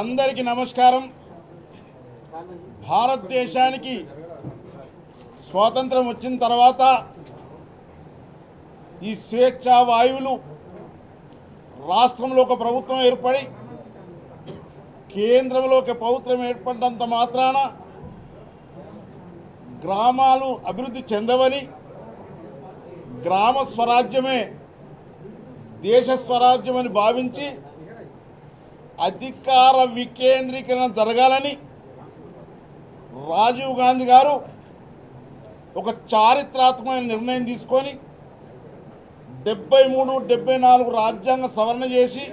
అందరికీ నమస్కారం. భారతదేశానికి స్వాతంత్రం వచ్చిన తర్వాత ఈ స్వేచ్ఛా వాయువులు రాష్ట్రంలో ఒక ప్రభుత్వం ఏర్పడి కేంద్రంలో ఒక ప్రభుత్వం ఏర్పడినంత మాత్రాన గ్రామాలు అభివృద్ధి చెందవని గ్రామ స్వరాజ్యమే దేశ స్వరాజ్యమని భావించి అధికార వికేంద్రీకరణ జరగాలని రాజీవ్ గాంధీ గారు ఒక చారిత్రాత్మకమైన నిర్ణయం తీసుకొని డెబ్బై మూడు డెబ్బై నాలుగు రాజ్యాంగ సవరణ చేసి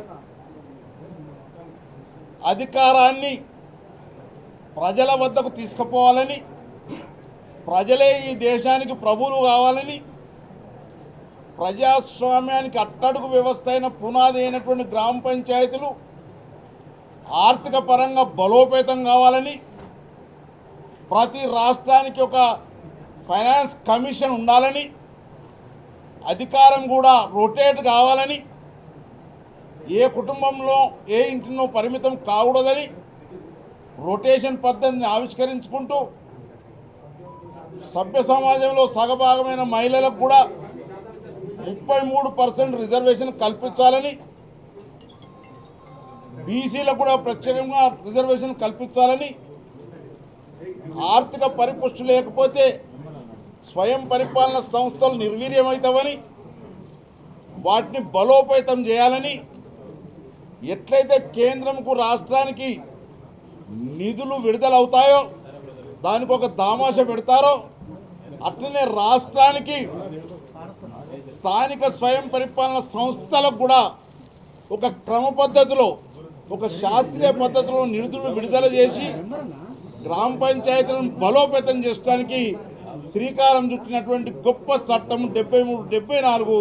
అధికారాన్ని ప్రజల వద్దకు తీసుకుపోవాలని ప్రజలే ఈ దేశానికి ప్రభువులు కావాలని ప్రజాస్వామ్యానికి అట్టడుగు వ్యవస్థ అయిన పునాది అయినటువంటి గ్రామ పంచాయతీలు ఆర్థిక పరంగా బలోపేతం కావాలని ప్రతి రాష్ట్రానికి ఒక ఫైనాన్స్ కమిషన్ ఉండాలని అధికారం కూడా రొటేట్ కావాలని ఏ కుటుంబంలో ఏ ఇంటినో పరిమితం కాకూడదని రొటేషన్ పద్ధతిని ఆవిష్కరించుకుంటూ సభ్య సమాజంలో సగభాగమైన మహిళలకు కూడా ముప్పై మూడు పర్సెంట్ రిజర్వేషన్ కల్పించాలని బీసీలకు కూడా ప్రత్యేకంగా రిజర్వేషన్ కల్పించాలని ఆర్థిక పరిపుష్టి లేకపోతే స్వయం పరిపాలన సంస్థలు నిర్వీర్యమవుతావని వాటిని బలోపేతం చేయాలని ఎట్లయితే కేంద్రంకు రాష్ట్రానికి నిధులు విడుదలవుతాయో దానికి ఒక దామాష పెడతారో అట్లనే రాష్ట్రానికి స్థానిక స్వయం పరిపాలన సంస్థలకు కూడా ఒక క్రమ పద్ధతిలో ఒక శాస్త్రీయ పద్ధతిలో నిధులు విడుదల చేసి గ్రామ పంచాయతీలను బలోపేతం చేయడానికి శ్రీకారం చుట్టినటువంటి గొప్ప చట్టం డెబ్బై మూడు డెబ్బై నాలుగు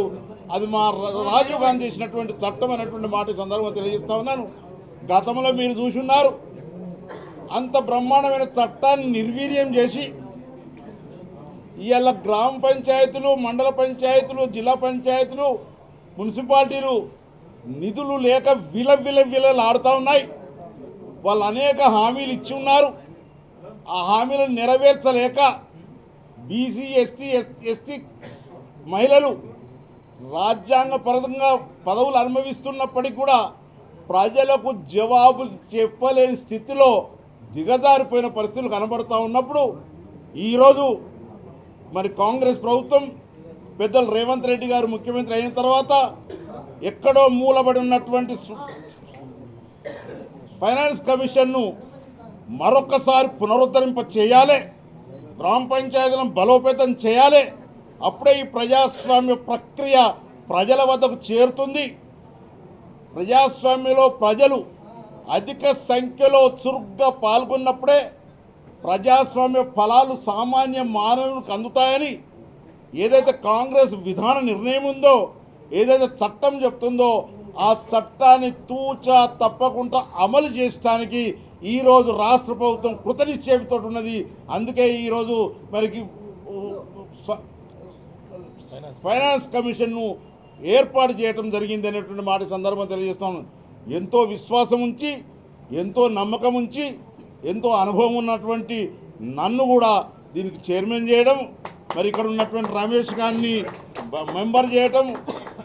అది మా రాజీవ్ గాంధీ చేసినటువంటి చట్టం అనేటువంటి మాట సందర్భంగా తెలియజేస్తా ఉన్నాను. గతంలో మీరు చూసున్నారు అంత బ్రహ్మాండమైన చట్టాన్ని నిర్వీర్యం చేసి ఇవాళ గ్రామ పంచాయతీలు మండల పంచాయతీలు జిల్లా పంచాయతీలు మున్సిపాలిటీలు నిధులు లేక విల విల విలలాడుతూ ఉన్నాయి. వాళ్ళు అనేక హామీలు ఇచ్చి ఉన్నారు. ఆ హామీలను నెరవేర్చలేక బీసీ ఎస్టీ ఎస్టీ మహిళలు రాజ్యాంగపరంగా పదవులు అనుభవిస్తున్నప్పటికీ కూడా ప్రజలకు జవాబు చెప్పలేని స్థితిలో దిగజారిపోయిన పరిస్థితులు కనబడుతూ ఉన్నప్పుడు ఈరోజు మరి కాంగ్రెస్ ప్రభుత్వం పెద్దలు రేవంత్ రెడ్డి గారు ముఖ్యమంత్రి అయిన తర్వాత ఎక్కడో మూలబడి ఉన్నటువంటి ఫైనాన్స్ కమిషన్ను మరొకసారి పునరుద్ధరింప చేయాలి. గ్రామ పంచాయతీలను బలోపేతం చేయాలి. అప్పుడే ఈ ప్రజాస్వామ్య ప్రక్రియ ప్రజల వద్దకు చేరుతుంది. ప్రజాస్వామ్యంలో ప్రజలు అధిక సంఖ్యలో చురుగ్గా పాల్గొన్నప్పుడే ప్రజాస్వామ్య ఫలాలు సామాన్య మానవునికి అందుతాయని ఏదైతే కాంగ్రెస్ విధాన నిర్ణయం ఉందో ఏదైతే చట్టం చెప్తుందో ఆ చట్టాన్ని తూచా తప్పకుండా అమలు చేయడానికి ఈరోజు రాష్ట్ర ప్రభుత్వం కృతనిశ్చయంతో ఉన్నది అందుకే ఈరోజు మరికి ఫైనాన్స్ కమిషన్ను ఏర్పాటు చేయడం జరిగింది అనేటువంటి మాట సందర్భం తెలియజేస్తాను ఎంతో విశ్వాసం ఉంచి ఎంతో నమ్మకం ఉంచి ఎంతో అనుభవం ఉన్నటువంటి నన్ను కూడా దీనికి చైర్మన్ చేయడం మరి ఇక్కడ ఉన్నటువంటి రమేష్ గారిని మెంబర్ చేయటం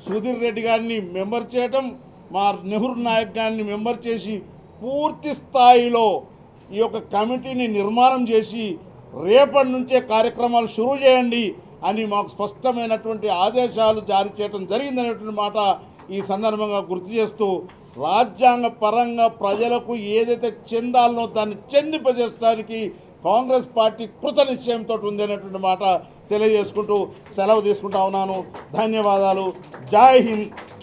సుధీర్ రెడ్డి గారిని మెంబర్ చేయటం మా నెహ్రూ నాయక్ గారిని మెంబర్ చేసి పూర్తి స్థాయిలో ఈ యొక్క కమిటీని నిర్మాణం చేసి రేపటి నుంచే కార్యక్రమాలు షురూ చేయండి అని మాకు స్పష్టమైనటువంటి ఆదేశాలు జారీ చేయడం జరిగిందనేటువంటి మాట ఈ సందర్భంగా గుర్తు చేస్తూ రాజ్యాంగ పరంగా ప్రజలకు ఏదైతే చెందాలనో దాన్ని చెందింపజేయడానికి కాంగ్రెస్ పార్టీ కృత నిశ్చయంతో ఉంది అనేటువంటి మాట తెలియజేసుకుంటూ సెలవు తీసుకుంటా ఉన్నాను. ధన్యవాదాలు. జై హింద్.